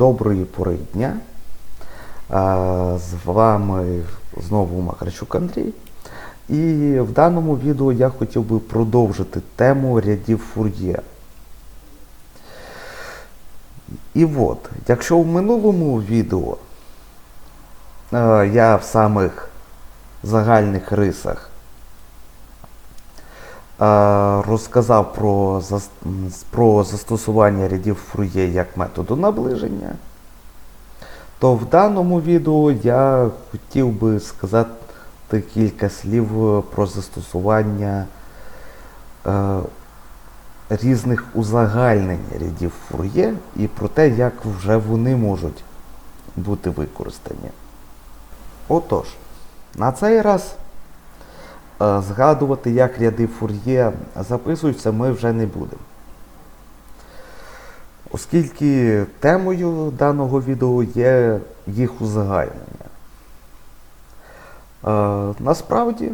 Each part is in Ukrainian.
Доброї пори дня. З вами знову Макарчук Андрій. І в даному відео я хотів би продовжити тему рядів Фур'є. І от, якщо в минулому відео я в самих загальних рисах розказав про, про застосування рядів Фур'є як методу наближення, то в даному відео я хотів би сказати кілька слів про застосування е, різних узагальнень рядів Фур'є і про те, як вже вони можуть бути використані. Отож, на цей раз згадувати, як ряди Фур'є записуються, ми вже не будемо. Оскільки темою даного відео є їх узагальнення. Е, насправді,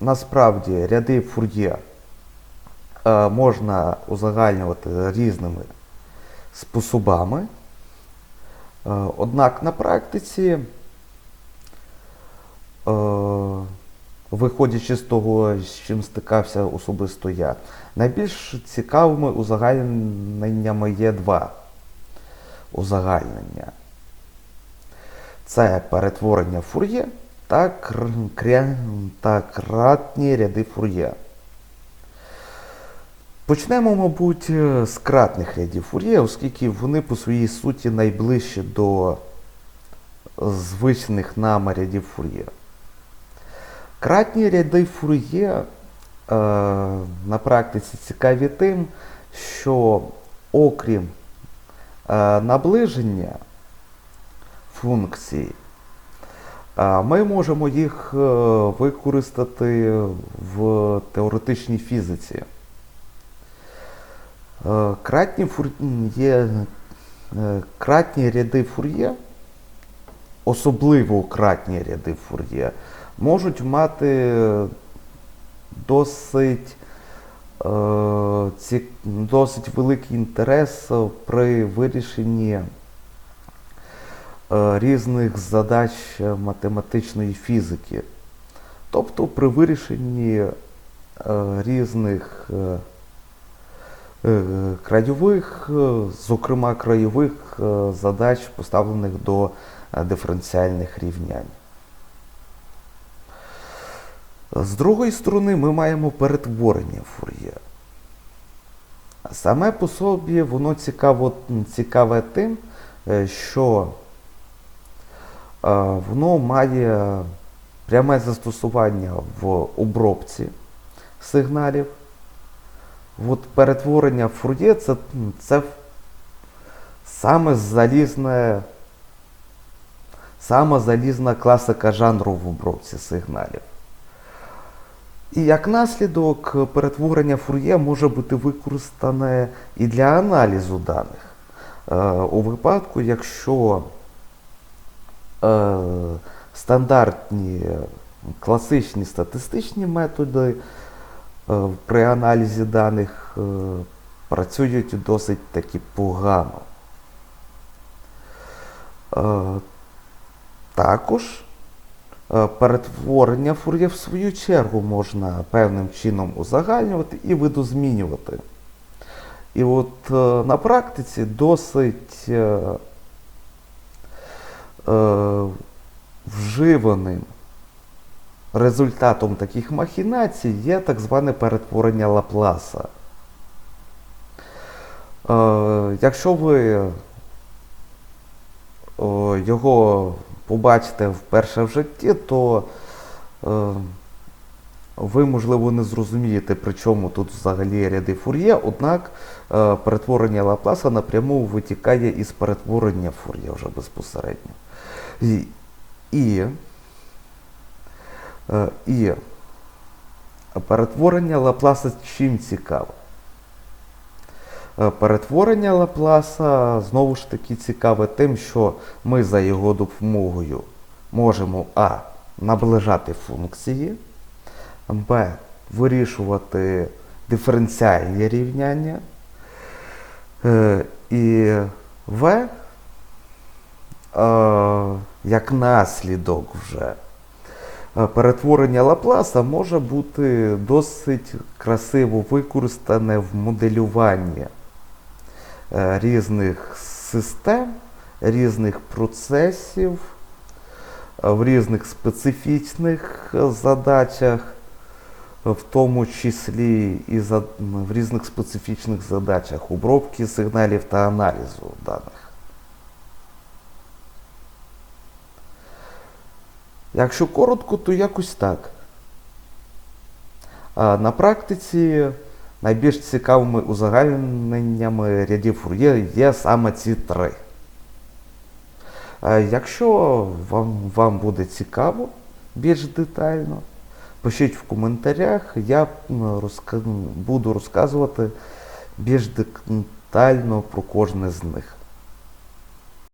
насправді ряди Фур'є е, можна узагальнювати різними способами. Е, однак на практиці, виходячи з того, з чим стикався особисто я, найбільш цікавими узагальненнями є два узагальнення. Це перетворення фур'є та, кр- кря- та кратні ряди фур'є. Почнемо, мабуть, з кратних рядів фур'є, оскільки вони по своїй суті найближчі до звичних нам рядів фур'є. Кратні ряди фур'є е, на практиці цікаві тим, що окрім е, наближення функцій, е, ми можемо їх е, використати в теоретичній фізиці. Е, Кратні фур'є, е, кратні ряди фур'є, особливо кратні ряди фур'є, можуть мати досить, е, ці, досить великий інтерес при вирішенні е, різних задач математичної фізики. Тобто при вирішенні е, різних краєвих, зокрема краєвих задач, поставлених до диференціальних рівнянь. З другої сторони, ми маємо перетворення фур'є. Саме по собі воно цікаво, цікаве тим, е, що е, воно має пряме застосування в обробці сигналів. От перетворення фур'є це, це саме залізне, саме залізна класика жанру в обробці сигналів. І як наслідок перетворення фур'є може бути використане і для аналізу даних. Е, у випадку, якщо е, стандартні класичні статистичні методи е, при аналізі даних е, працюють досить таки погано. Е, також е, перетворення фур'є в свою чергу можна певним чином узагальнювати і видозмінювати. І от е, на практиці досить е, е, вживаним результатом таких махінацій є так зване перетворення Лапласа. Е, якщо ви його побачите вперше в житті, то е, ви, можливо, не зрозумієте, при чому тут взагалі ряди фур'є, однак е, перетворення Лапласа напряму витікає із перетворення фур'є вже безпосередньо. І, і, е, і перетворення Лапласа чим цікаве? Е, Перетворення Лапласа знову ж таки цікаве тим, що ми за його допомогою можемо А. Наближати функції, Б. Вирішувати диференціальні рівняння. е, І В. е, як наслідок вже. Перетворення Лапласа може бути досить красиво використане в моделюванні різних систем, різних процесів, е, в різних специфічних е, задачах, е, в тому числі і в різних специфічних задачах обробки сигналів та аналізу даних. Якщо коротко, то якось так. На практиці найбільш цікавими узагальненнями рядів Фур'є є саме ці три. Якщо вам, вам буде цікаво більш детально, пишіть в коментарях, я розка... буду розказувати більш детально про кожне з них.